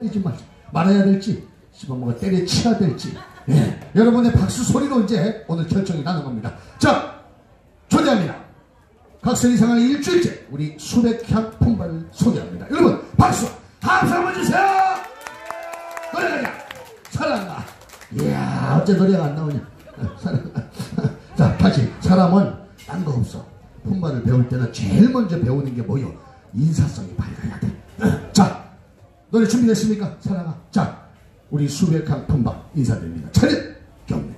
때리지 말 말아야 될지 씹어먹어 때려치야 될지. 예, 여러분의 박수 소리로 이제 오늘 결정이 나는 겁니다. 자 존재합니다. 각설 이상의 일주일째 우리 수백향 품발을 소개합니다. 여러분 박수 함수 한번 주세요! 노래가자 사랑아. 이야 어째 노래가 안 나오냐? 사랑아. 자 다시 사람은 딴 거 없어. 품발을 배울 때는 제일 먼저 배우는 게 뭐요? 인사성이 밝아야 돼. 자 노래 준비됐습니까? 사랑아. 자, 우리 수백한 품바 인사드립니다. 차렷! 경례.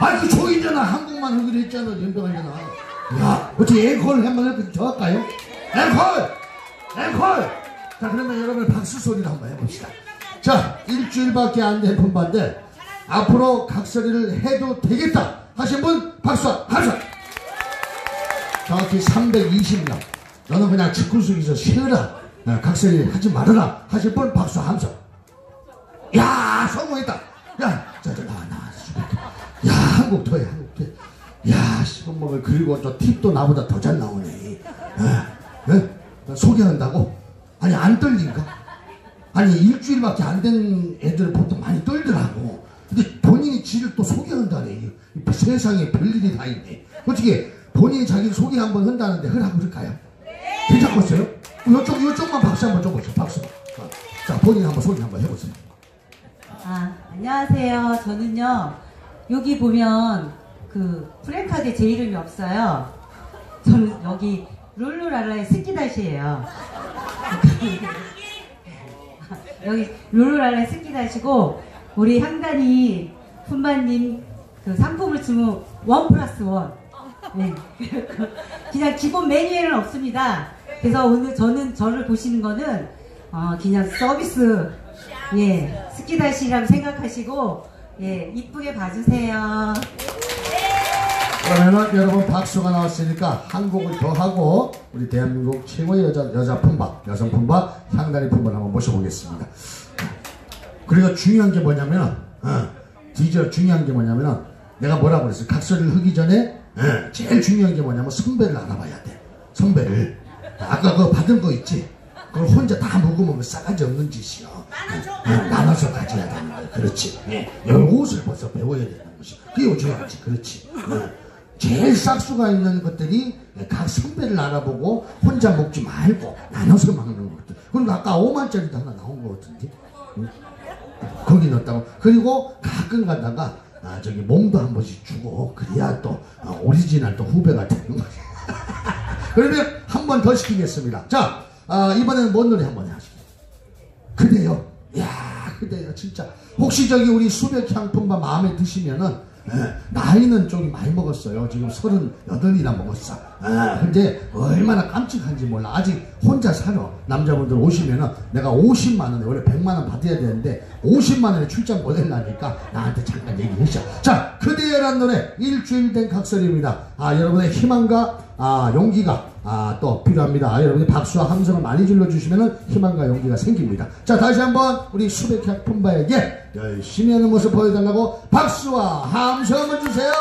아이, 그 조이잖아. 한국만 하기로 했잖아. 연병하잖아. 야, 어떻게 앵콜 한번? 더 할까요? 앵콜! 앵콜! 자, 그러면 여러분 박수 소리를 한번 해봅시다. 자, 일주일밖에 안 된 분반데, 앞으로 각설이를 해도 되겠다. 하신 분, 박수, 합수! 정확히 320명. 너는 그냥 집구석에서 쉬어라. 어, 각설이 하지 말아라. 하실 분, 박수, 함수. 야, 성공했다. 야, 나와, 나와. 야, 한국 더해, 한국 더해. 야, 씹어먹을 그리고 또 팁도 나보다 더 잘 나오네. 어, 어? 소개한다고? 아니 안 떨린가? 아니 일주일밖에 안 된 애들은 보통 많이 떨더라고. 근데 본인이 지를 또 소개한다네. 이 세상에 별일이 다 있네. 어떻게 본인이 자기를 소개 한번 한다는데 허락 그럴까요? 괜찮겠어요? 이쪽, 이쪽만 박수 한번 줘보세요. 박수. 어. 자, 본인 한번 소개 한번 해보세요. 아, 안녕하세요. 저는요, 여기 보면 그 프랭카드에 제 이름이 없어요. 저는 여기 룰루랄라의 스키다시예요. 여기 룰루랄라의 스키다시고, 우리 향단이 품바님 그 상품을 주면 원 플러스 원. 네. 그냥 기본 메뉴에는 없습니다. 그래서 오늘 저는 저를 보시는 거는 어, 그냥 서비스 예 스키다시라고 생각하시고 예 이쁘게 봐주세요. 그러면은 여러분 박수가 나왔으니까 한 곡을 더 하고 우리 대한민국 최고의 여자 여자 품바 여성 품바 향단이 품바를 한번 모셔보겠습니다. 그리고 중요한 게 뭐냐면 어, 디저 중요한 게 뭐냐면은 내가 뭐라고 그랬어 각서를 하기 전에 어, 제일 중요한 게 뭐냐면 선배를 알아봐야 돼 선배를 아까 그거 받은 거 있지? 그걸 혼자 다 먹으면 그 싸가지 없는 짓이요. 어, 어, 나눠서 가져야 되는 거야 그렇지. 예, 옷을 벌써 배워야 되는 것이. 그게 중요하지. 그렇지. 어. 제일 싹수가 있는 것들이 각 선배를 알아보고 혼자 먹지 말고 나눠서 먹는 것들. 그리고 아까 5만짜리도 하나 나온 거 같은데? 응? 거기 넣었다고. 그리고 가끔 가다가 아, 저기 몸도 한 번씩 주고 그래야 또 아, 오리지널 또 후배가 되는 거지. 그러면 한 번 더 시키겠습니다. 자, 아, 이번에는 뭔 노래 한 번 하시죠? 그대요. 야, 그대요. 진짜. 혹시 저기 우리 수백 향품바 마음에 드시면은 예, 나이는 좀 많이 먹었어요. 지금 서른여덟이나 먹었어. 예, 근데 얼마나 깜찍한지 몰라. 아직 혼자 살아. 남자분들 오시면은 내가 50만 원에 원래 100만 원 받아야 되는데 50만 원에 출장 보내려니까 나한테 잠깐 얘기했어. 자, 그대여란 노래 일주일 된 각설입니다. 아, 여러분의 희망과 아, 용기가 아, 또 필요합니다. 아, 여러분이 박수와 함성을 많이 질러주시면 희망과 용기가 생깁니다. 자, 다시 한번 우리 수백향 품바에게 열심히 하는 모습 보여달라고 박수와 함성을 주세요.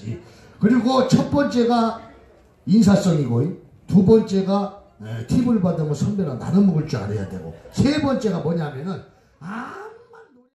들어가야지. 그리고 첫 번째가 인사성이고 두 번째가 에, 팁을 받으면 선배랑 나눠 먹을 줄 알아야 되고 세 번째가 뭐냐면은 아